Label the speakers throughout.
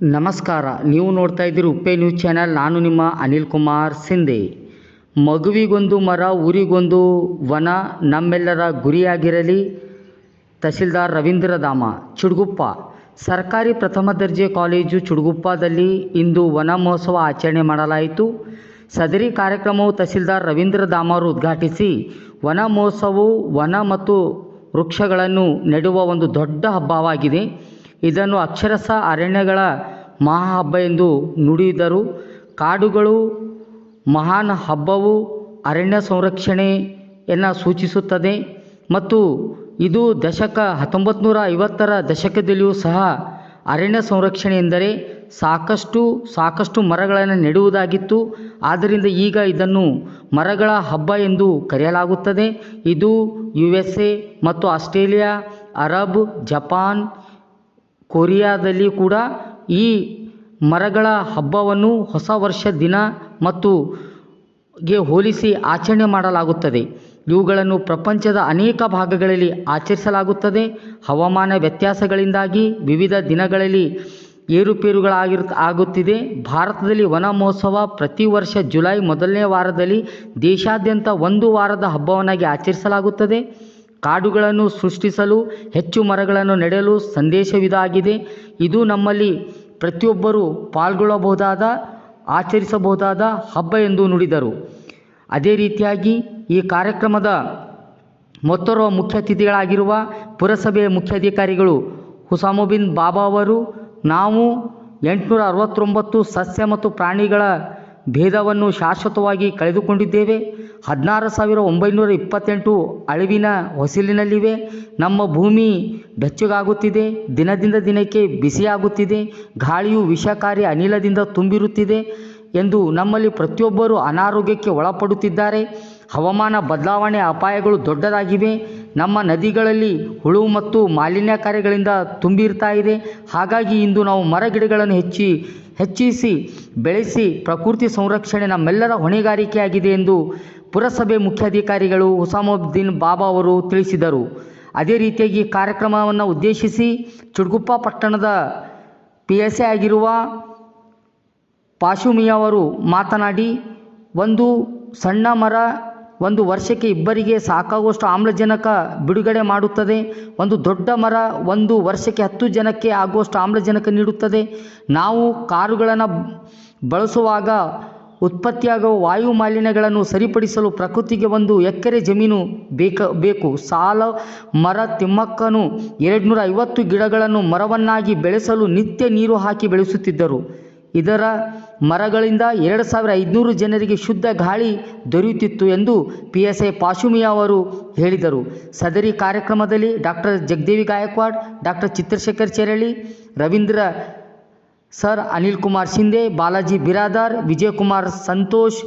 Speaker 1: ನಮಸ್ಕಾರ. ನೀವು ನೋಡ್ತಾ ಇದ್ದೀರಿ ಉಪ್ಪೆ ನ್ಯೂಸ್ ಚಾನಲ್. ನಾನು ನಿಮ್ಮ ಅನಿಲ್ ಕುಮಾರ್ ಸಿಂಧೆ. ಮಗುವಿಗೊಂದು ಮರ, ಊರಿಗೊಂದು ವನ ನಮ್ಮೆಲ್ಲರ ಗುರಿಯಾಗಿರಲಿ. ತಹಸೀಲ್ದಾರ್ ರವೀಂದ್ರ ಧಾಮ, ಚುಡುಗುಪ್ಪ. ಸರ್ಕಾರಿ ಪ್ರಥಮ ದರ್ಜೆ ಕಾಲೇಜು ಚುಡುಗುಪ್ಪದಲ್ಲಿ ಇಂದು ವನ ಮಹೋತ್ಸವ ಆಚರಣೆ ಮಾಡಲಾಯಿತು. ಸದರಿ ಕಾರ್ಯಕ್ರಮವು ತಹಸೀಲ್ದಾರ್ ರವೀಂದ್ರ ಅವರು ಉದ್ಘಾಟಿಸಿ ವನ ಮಹೋತ್ಸವವು ವನ ಮತ್ತು ವೃಕ್ಷಗಳನ್ನು ನೆಡುವ ಒಂದು ದೊಡ್ಡ ಹಬ್ಬವಾಗಿದೆ. ಇದನ್ನು ಅಕ್ಷರಶಃ ಅರಣ್ಯಗಳ ಮಹಾಹಬ್ಬ ಎಂದು ನುಡಿದರು. ಕಾಡುಗಳು ಮಹಾನ್ ಹಬ್ಬವು ಅರಣ್ಯ ಸಂರಕ್ಷಣೆಯನ್ನು ಸೂಚಿಸುತ್ತದೆ. ಮತ್ತು ಇದು ದಶಕ ಹತ್ತೊಂಬತ್ತು ನೂರ ಐವತ್ತರ ದಶಕದಲ್ಲಿಯೂ ಸಹ ಅರಣ್ಯ ಸಂರಕ್ಷಣೆ ಎಂದರೆ ಸಾಕಷ್ಟು ಸಾಕಷ್ಟು ಮರಗಳನ್ನು ನೆಡುವುದಾಗಿತ್ತು. ಆದ್ದರಿಂದ ಈಗ ಇದನ್ನು ಮರಗಳ ಹಬ್ಬ ಎಂದು ಕರೆಯಲಾಗುತ್ತದೆ. ಇದು ಯು ಎಸ್ ಎ ಮತ್ತು ಆಸ್ಟ್ರೇಲಿಯಾ, ಅರಬ್, ಜಪಾನ್ ಕೊರಿಯಾದಲ್ಲಿ ಕೂಡ ಈ ಮರಗಳ ಹಬ್ಬವನ್ನು ಹೊಸ ವರ್ಷ ದಿನ ಮತ್ತು ಗೆ ಹೋಲಿಸಿ ಆಚರಣೆ ಮಾಡಲಾಗುತ್ತದೆ. ಇವುಗಳನ್ನು ಪ್ರಪಂಚದ ಅನೇಕ ಭಾಗಗಳಲ್ಲಿ ಆಚರಿಸಲಾಗುತ್ತದೆ. ಹವಾಮಾನ ವ್ಯತ್ಯಾಸಗಳಿಂದಾಗಿ ವಿವಿಧ ದಿನಗಳಲ್ಲಿ ಏರುಪೇರುಗಳಾಗಿರು, ಆಗುತ್ತಿದೆ. ಭಾರತದಲ್ಲಿ ವನ ಮಹೋತ್ಸವ ಪ್ರತಿ ವರ್ಷ ಜುಲೈ ಮೊದಲನೇ ವಾರದಲ್ಲಿ ದೇಶಾದ್ಯಂತ ಒಂದು ವಾರದ ಹಬ್ಬವನ್ನಾಗಿ ಆಚರಿಸಲಾಗುತ್ತದೆ. ಕಾಡುಗಳನ್ನು ಸೃಷ್ಟಿಸಲು, ಹೆಚ್ಚು ಮರಗಳನ್ನು ನೆಡಲು ಸಂದೇಶವಿದಾಗಿದೆ. ಇದು ನಮ್ಮಲ್ಲಿ ಪ್ರತಿಯೊಬ್ಬರೂ ಪಾಲ್ಗೊಳ್ಳಬಹುದಾದ, ಆಚರಿಸಬಹುದಾದ ಹಬ್ಬ ಎಂದು ನುಡಿದರು. ಅದೇ ರೀತಿಯಾಗಿ ಈ ಕಾರ್ಯಕ್ರಮದ ಮೊತ್ತರುವ ಮುಖ್ಯ ಅತಿಥಿಗಳಾಗಿರುವ ಪುರಸಭೆಯ ಮುಖ್ಯಾಧಿಕಾರಿಗಳು ಹುಸಾಮುಬಿನ್ ಬಾಬಾ ಅವರು, ನಾವು ಎಂಟುನೂರ ಅರವತ್ತೊಂಬತ್ತು ಸಸ್ಯ ಮತ್ತು ಪ್ರಾಣಿಗಳ ಭೇದವನ್ನು ಶಾಶ್ವತವಾಗಿ ಕಳೆದುಕೊಂಡಿದ್ದೇವೆ. ಹದಿನಾರು ಸಾವಿರ ಒಂಬೈನೂರ ಇಪ್ಪತ್ತೆಂಟು ಅಳಿವಿನ ಹೊಸಿಲಿನಲ್ಲಿವೆ. ನಮ್ಮ ಭೂಮಿ ಬೆಚ್ಚಗಾಗುತ್ತಿದೆ. ದಿನದಿಂದ ದಿನಕ್ಕೆ ಬಿಸಿಯಾಗುತ್ತಿದೆ. ಗಾಳಿಯು ವಿಷಕಾರಿ ಅನಿಲದಿಂದ ತುಂಬಿರುತ್ತಿದೆ ಎಂದು ನಮ್ಮಲ್ಲಿ ಪ್ರತಿಯೊಬ್ಬರೂ ಅನಾರೋಗ್ಯಕ್ಕೆ ಒಳಪಡುತ್ತಿದ್ದಾರೆ. ಹವಾಮಾನ ಬದಲಾವಣೆ ಅಪಾಯಗಳು ದೊಡ್ಡದಾಗಿವೆ. ನಮ್ಮ ನದಿಗಳಲ್ಲಿ ಹುಳು ಮತ್ತು ಮಾಲಿನ್ಯಕಾರಿಗಳಿಂದ ತುಂಬಿರ್ತಾ ಇದೆ. ಹಾಗಾಗಿ ಇಂದು ನಾವು ಮರಗಿಡಗಳನ್ನು ಹೆಚ್ಚಿ ಹೆಚ್ಚಿಸಿ, ಬೆಳೆಸಿ ಪ್ರಕೃತಿ ಸಂರಕ್ಷಣೆ ನಮ್ಮೆಲ್ಲರ ಹೊಣೆಗಾರಿಕೆಯಾಗಿದೆ ಎಂದು ಪುರಸಭೆ ಮುಖ್ಯಾಧಿಕಾರಿಗಳು ಹುಸಾಮುದ್ದೀನ್ ಬಾಬಾ ಅವರು ತಿಳಿಸಿದರು. ಅದೇ ರೀತಿಯಾಗಿ ಕಾರ್ಯಕ್ರಮವನ್ನು ಉದ್ದೇಶಿಸಿ ಚುಡ್ಗುಪ್ಪ ಪಟ್ಟಣದ ಪಿ ಎಸ್ ಎ ಆಗಿರುವ ಪಾಶುಮಿಯವರು ಮಾತನಾಡಿ, ಒಂದು ಸಣ್ಣ ಮರ ಒಂದು ವರ್ಷಕ್ಕೆ ಇಬ್ಬರಿಗೆ ಸಾಕಾಗುವಷ್ಟು ಆಮ್ಲಜನಕ ಬಿಡುಗಡೆ ಮಾಡುತ್ತದೆ. ಒಂದು ದೊಡ್ಡ ಮರ ಒಂದು ವರ್ಷಕ್ಕೆ ಹತ್ತು ಜನಕ್ಕೆ ಆಗುವಷ್ಟು ಆಮ್ಲಜನಕ ನೀಡುತ್ತದೆ. ನಾವು ಕಾರುಗಳನ್ನು ಬಳಸುವಾಗ ಉತ್ಪತ್ತಿಯಾಗುವ ವಾಯು ಮಾಲಿನ್ಯಗಳನ್ನು ಸರಿಪಡಿಸಲು ಪ್ರಕೃತಿಗೆ ಒಂದು ಎಕರೆ ಜಮೀನು ಬೇಕ, ಬೇಕು. ಸಾಲ, ಮರ, ತಿಮ್ಮಕ್ಕನು ಎರಡುನೂರ ಐವತ್ತು ಗಿಡಗಳನ್ನು ಮರವನ್ನಾಗಿ ಬೆಳೆಸಲು ನಿತ್ಯ ನೀರು ಹಾಕಿ ಬೆಳೆಸುತ್ತಿದ್ದರು. ಇದರ ಮರಗಳಿಂದ ಎರಡು ಸಾವಿರ ಐದುನೂರು ಜನರಿಗೆ ಶುದ್ಧ ಗಾಳಿ ದೊರೆಯುತ್ತಿತ್ತು ಎಂದು ಪಿ ಎಸ್ ಐ ಪಾಶುಮಿಯಾ ಅವರು ಹೇಳಿದರು. ಸದರಿ ಕಾರ್ಯಕ್ರಮದಲ್ಲಿ doctor Jagadevi Gaikwad doctor Chitrashekhar Cherali Ravindra sir Anil Kumar Shinde Balaji Biradar, Vijaykumar Santosh,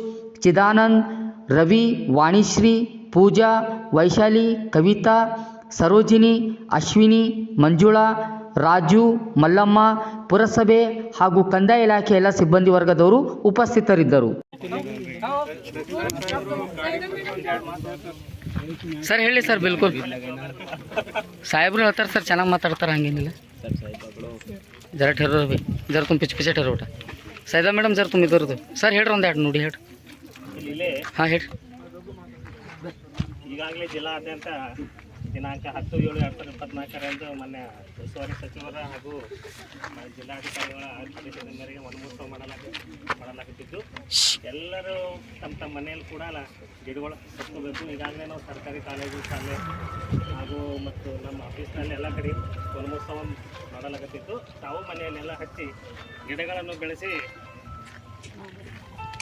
Speaker 1: Chidanand, Ravi, Vanishri, Pooja, Vaishali, Kavita Sarojini Ashwini Manjula Raju Mallamma ಪುರಸಭೆ ಹಾಗೂ ಕಂದಾಯ ಇಲಾಖೆ ಎಲ್ಲ ಸಿಬ್ಬಂದಿ ವರ್ಗದವರು ಉಪಸ್ಥಿತರಿದ್ದರು. ಸರ್ ಹೇಳಿ ಸರ್ ಬಿಲ್ಕುಲ್. ಸಾಹೇಬ್ರು ಹೇಳ್ತಾರೆ ಸರ್ ಚೆನ್ನಾಗಿ ಮಾತಾಡ್ತಾರೆ ಹಂಗೇನಿಲ್ಲ. ಜರ ಠೇರೋ ಬಿ ಜರ ತುಂಬ ಪಿಚ್ ಪಿಚೆ ಠೇರೋ ಊಟ. ಸೈದಾ ಮೇಡಮ್ ಜರ ತುಂಬ ಇದರದು ಸರ್ ಹೇಳ್ರಿ ಒಂದು ಎರಡು ನೋಡಿ ಹೇಳಿ ಹಾಂ ಹೇಳಿ
Speaker 2: ಈಗಾಗಲೇ ಜಿಲ್ಲಾದ್ಯಂತ ದಿನಾಂಕ ಹತ್ತು, ಏಳು, ಎರಡು ಸಾವಿರದ ಇಪ್ಪತ್ನಾಲ್ಕರಂದು ಮೊನ್ನೆ ಉಸ್ತುವಾರಿ ಸಚಿವರ ಹಾಗೂ ಜಿಲ್ಲಾಧಿಕಾರಿಗಳ ಆದೇಶದ ಮೇರೆಗೆ ವನಮಹೋತ್ಸವ ಮಾಡಲಾಗ ಮಾಡಲಾಗುತ್ತಿದ್ದು. ಎಲ್ಲರೂ ತಮ್ಮ ತಮ್ಮ ಮನೆಯಲ್ಲಿ ಕೂಡ ಗಿಡಗಳು ಕಟ್ಕೋಬೇಕು ಈಗಾಗಲೇ ನಾವು ಸರ್ಕಾರಿ ಕಾಲೇಜು, ಶಾಲೆ ಹಾಗೂ ಮತ್ತು ನಮ್ಮ ಆಫೀಸ್ನಲ್ಲಿ ಎಲ್ಲ ಕಡೆ ವನಮಹೋತ್ಸವ ಮಾಡಲಾಗುತ್ತಿತ್ತು. ತಾವು ಮನೆಯಲ್ಲೆಲ್ಲ ಹಚ್ಚಿ ಗಿಡಗಳನ್ನು ಬೆಳೆಸಿ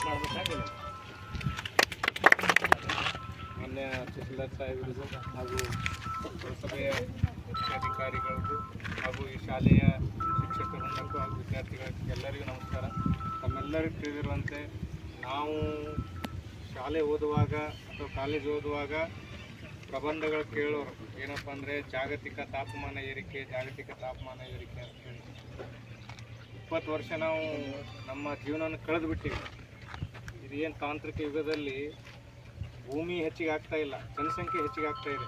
Speaker 2: ಮಾಡಬೇಕಾಗಿದೆ.
Speaker 3: ಮೊನ್ನೆ ತಹಸೀಲ್ದಾರ್ ಸಾಹೇಬರಿಗೂ ಹಾಗೂ ಪುರಸಭೆಯ ಮುಖ್ಯಾಧಿಕಾರಿಗಳಿಗೂ ಹಾಗೂ ಈ ಶಾಲೆಯ ಶಿಕ್ಷಕರನ್ನಕ್ಕೂ ಹಾಗೂ ವಿದ್ಯಾರ್ಥಿಗಳಿಗೂ ಎಲ್ಲರಿಗೂ ನಮಸ್ಕಾರ. ತಮ್ಮೆಲ್ಲರಿಗೂ ತಿಳಿದಿರುವಂತೆ ನಾವು ಶಾಲೆ ಓದುವಾಗ ಅಥವಾ ಕಾಲೇಜ್ ಓದುವಾಗ ಪ್ರಬಂಧಗಳು ಕೇಳೋರು ಏನಪ್ಪ ಅಂದರೆ ಜಾಗತಿಕ ತಾಪಮಾನ ಏರಿಕೆ, ಜಾಗತಿಕ ತಾಪಮಾನ ಏರಿಕೆ ಅಂತ ಹೇಳಿ. ಇಪ್ಪತ್ತು ವರ್ಷ ನಾವು ನಮ್ಮ ಜೀವನವನ್ನು ಕಳೆದು ಬಿಟ್ಟಿವಿ ಇದೇನು ತಾಂತ್ರಿಕ ಯುಗದಲ್ಲಿ ಭೂಮಿ ಹೆಚ್ಚಿಗೆ ಆಗ್ತಾ ಇಲ್ಲ, ಜನಸಂಖ್ಯೆ ಹೆಚ್ಚಿಗೆ ಆಗ್ತಾ ಇದೆ.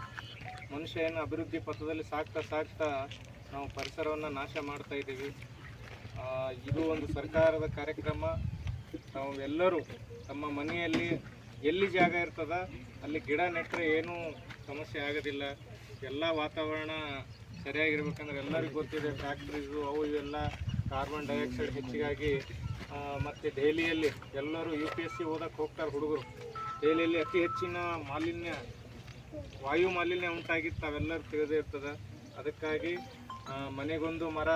Speaker 3: ಮನುಷ್ಯ ಏನು ಅಭಿವೃದ್ಧಿ ಪಥದಲ್ಲಿ ಸಾಗ್ತಾ ಸಾಗ್ತಾ ನಾವು ಪರಿಸರವನ್ನು ನಾಶ ಮಾಡ್ತಾ ಇದ್ದೀವಿ. ಇದು ಒಂದು ಸರ್ಕಾರದ ಕಾರ್ಯಕ್ರಮ. ತಾವೆಲ್ಲರೂ ತಮ್ಮ ಮನೆಯಲ್ಲಿ ಎಲ್ಲಿ ಜಾಗ ಇರ್ತದ, ಅಲ್ಲಿ ಗಿಡ ನೆಟ್ಟರೆ ಏನೂ ಸಮಸ್ಯೆ ಆಗೋದಿಲ್ಲ. ಎಲ್ಲ ವಾತಾವರಣ ಸರಿಯಾಗಿರ್ಬೇಕಂದ್ರೆ ಎಲ್ಲರಿಗೂ ಗೊತ್ತಿದೆ ಫ್ಯಾಕ್ಟ್ರೀಸು ಅವು ಇವೆಲ್ಲ ಕಾರ್ಬನ್ ಡೈಆಕ್ಸೈಡ್ ಹೆಚ್ಚಿಗಾಗಿ ಮತ್ತು ದೆಹಲಿಯಲ್ಲಿ ಎಲ್ಲರೂ ಯು ಪಿ ಎಸ್ ಸಿ ಓದಕ್ಕೆ ಹೋಗ್ತಾರೆ ಹುಡುಗರು. ದೆಹಲಿಯಲ್ಲಿ ಅತಿ ಹೆಚ್ಚಿನ ಮಾಲಿನ್ಯ ವಾಯು ಮಾಲಿನ್ಯ ಉಂಟಾಗಿತ್ತು ತಾವೆಲ್ಲರೂ ತಿಳಿದೇ ಇರ್ತದೆ. ಅದಕ್ಕಾಗಿ ಮನೆಗೊಂದು ಮರ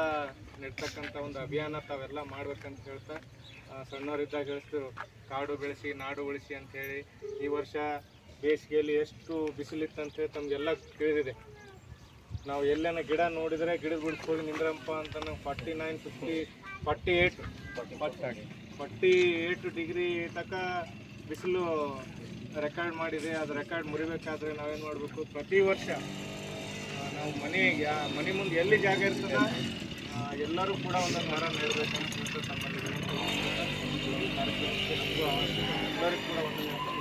Speaker 3: ನೆಡ್ತಕ್ಕಂಥ ಒಂದು ಅಭಿಯಾನ ತಾವೆಲ್ಲ ಮಾಡ್ಬೇಕಂತ ಹೇಳ್ತಾ ಸಣ್ಣವರಿದ್ದಾಗ ಹೇಳ್ತಿದ್ರು ಕಾಡು ಬೆಳೆಸಿ, ನಾಡು ಉಳಿಸಿ ಅಂಥೇಳಿ ಈ ವರ್ಷ ಬೇಸಿಗೆಯಲ್ಲಿ ಎಷ್ಟು ಬಿಸಿಲಿತ್ತು ಅಂತೇಳಿ ತಮಗೆಲ್ಲ ತಿಳಿದಿದೆ. ನಾವು ಎಲ್ಲೇನ ಗಿಡ ನೋಡಿದರೆ ಗಿಡ ಬಿಡಿಸ್ಕೊಳ್ಳಿ ನಿಂದ್ರಪ್ಪ ಅಂತ ನಾವು forty nine, fifty, forty eight forty eight degree ತನಕ ಬಿಸಿಲು ರೆಕಾರ್ಡ್ ಮಾಡಿದೆ, ಅದು ರೆಕಾರ್ಡ್ ಮುರಿಬೇಕಾದ್ರೆ ನಾವೇನು ಮಾಡಬೇಕು? ಪ್ರತಿ ವರ್ಷ ನಾವು ಮನೆ ಮನೆ ಮುಂದೆ ಎಲ್ಲಿ ಜಾಗ ಇರ್ತದೆ ಎಲ್ಲರೂ ಕೂಡ ಒಂದೊಂದು ಮರ ನೆಡಬೇಕು ಅಂತ ಅವಶ್ಯಕ ಎಲ್ಲರಿಗೂ ಕೂಡ ಒಂದೊಂದು